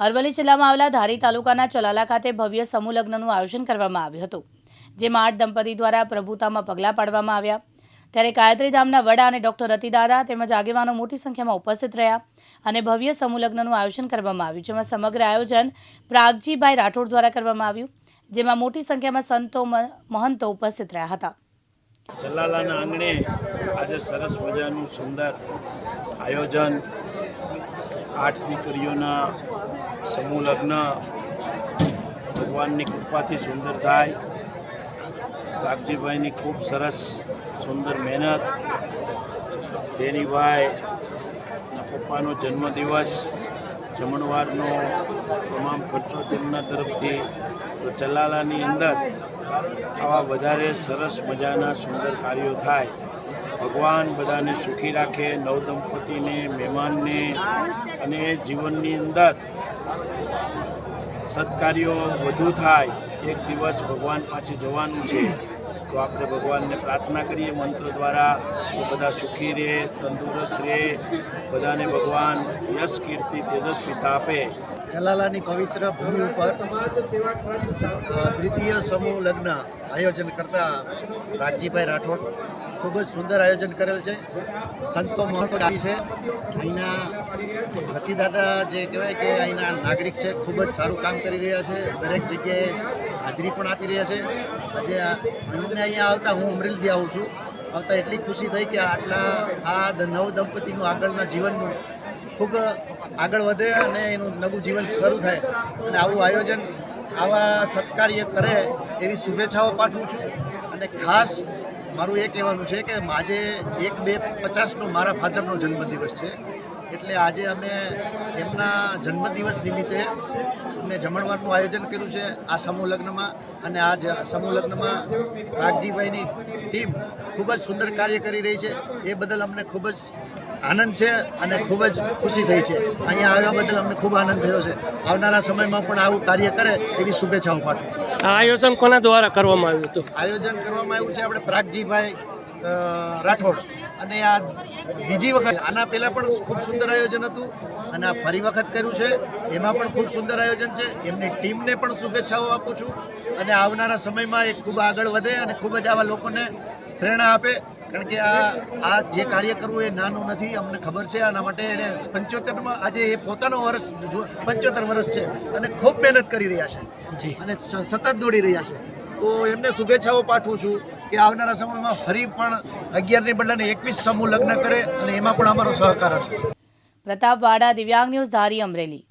અરવલ્લી જિલ્લામાં આવેલા ધારી તાલુકાના ચલાલા ખાતે ભવ્ય સમૂહ લગ્નનું આયોજન કરવામાં આવ્યું હતું, જેમાં આઠ દંપતી દ્વારા પ્રભુતામાં પગલાં પાડવામાં આવ્યા. ત્યારે ગાયત્રી ધામના વડા અને ડોક્ટર રતિદાદા તેમજ આગેવાનો મોટી સંખ્યામાં ઉપસ્થિત રહ્યા અને ભવ્ય સમૂહ લગ્નનું આયોજન કરવામાં આવ્યું, જેમાં સમગ્ર આયોજન પ્રાગજીભાઈ રાઠોડ દ્વારા કરવામાં આવ્યું, જેમાં મોટી સંખ્યામાં સંતો મહંતો ઉપસ્થિત રહ્યા હતા. જલાલાના આંગણે આજે સરસ મજાનું સુંદર આયોજન આઠ દીકરીઓના સમૂહ લગ્ન. ભગવાનની કૃપાથી સુંદર થાય. કાગજીભાઈની ખૂબ સરસ સુંદર મહેનત. ડેનીભાઈ પપ્પાનો જન્મદિવસ, જમણવારનો તમામ ખર્ચો તેમના તરફથી. તો ચલાલાની અંદર આવા વધારે સરસ મજાના સુંદર કાર્યો થાય. ભગવાન બધાને સુખી રાખે નવદંપતિને મહેમાનને અને જીવનની અંદર સત્કાર્યો વધુ થાય, એક દિવસ ભગવાન પાસે જવાનું છે. તો આપણે ભગવાનને પ્રાર્થના કરીએ, મંત્ર દ્વારા કે બધા સુખી રહે, તંદુરસ્ત રહે, બધાને ભગવાન યશ, કીર્તિ તેજસ્વીતા આપે. જલાલાની પવિત્ર ભૂમિ ઉપર દ્વિતીય સમૂહ લગ્ન આયોજન કરતા રાજજીભાઈ રાઠોડ ખૂબ જ સુંદર આયોજન કરેલ છે. સંતો મહત્વ છે. અહીંના રતિદાદા જે કહેવાય કે અહીંના નાગરિક છે, ખૂબ જ સારું કામ કરી રહ્યા છે. દરેક જગ્યાએ હાજરી પણ આપી રહ્યા છે. આજે અમને અહીંયા આવતા હું અમરેલીથી આવું છું. આવતા એટલી ખુશી થઈ કે આટલા આ નવ દંપતીનું આગળના જીવનનું ખૂબ આગળ વધે અને એનું નવું જીવન શરૂ થાય અને આવું આયોજન આવા સત્કાર્ય કરે એવી શુભેચ્છાઓ પાઠવું છું. અને ખાસ મારું એ કહેવાનું છે કે આજે એક બે પચાસનો મારા ફાધરનો જન્મદિવસ છે. એટલે આજે અમે એમના જન્મદિવસ નિમિત્તે અમે જમણવારનું આયોજન કર્યું છે આ સમૂહ લગ્નમાં. અને આ સમૂહ લગ્નમાં રાગજીભાઈની ટીમ ખૂબ જ સુંદર કાર્ય કરી રહી છે. એ બદલ અમને ખૂબ જ આનંદ છે અને ખૂબ જ ખુશી થઈ છે. અહીંયા આવ્યા બદલ અમને ખૂબ આનંદ થયો છે. આવનારા સમયમાં પણ આવું કાર્ય કરે એવી શુભેચ્છાઓ પાઠવું છું. આ આયોજન કોના દ્વારા કરવામાં આવ્યું હતું? આયોજન કરવામાં આવ્યું છે આપણે પ્રાગજીભાઈ રાઠોડ. અને આ બીજી વખત આના પહેલાં પણ ખૂબ સુંદર આયોજન હતું અને આ ફરી વખત કર્યું છે. એમાં પણ ખૂબ સુંદર આયોજન છે. એમની ટીમને પણ શુભેચ્છાઓ આપું છું. અને આવનારા સમયમાં એ ખૂબ આગળ વધે અને ખૂબ જ આવા લોકોને પ્રેરણા આપે. કારણ કે આ આ જે કાર્ય કરવું એ નાનું નથી અમને ખબર છે. આના માટે એણે પંચોતેરમાં આજે એ પોતાનો વર્ષ પંચોતેર વર્ષ છે અને ખૂબ મહેનત કરી રહ્યા છે. જી. અને સતત દોડી રહ્યા છે. તો એમને શુભેચ્છાઓ પાઠવું છું કે આવનારા સમયમાં ફરી પણ અગિયારની બદલાને એકવીસ સમૂહ લગ્ન કરે અને એમાં પણ અમારો સહકાર હશે. પ્રતાપ વાડા દિવ્યાંગ ન્યૂઝ ધારી અમરેલી.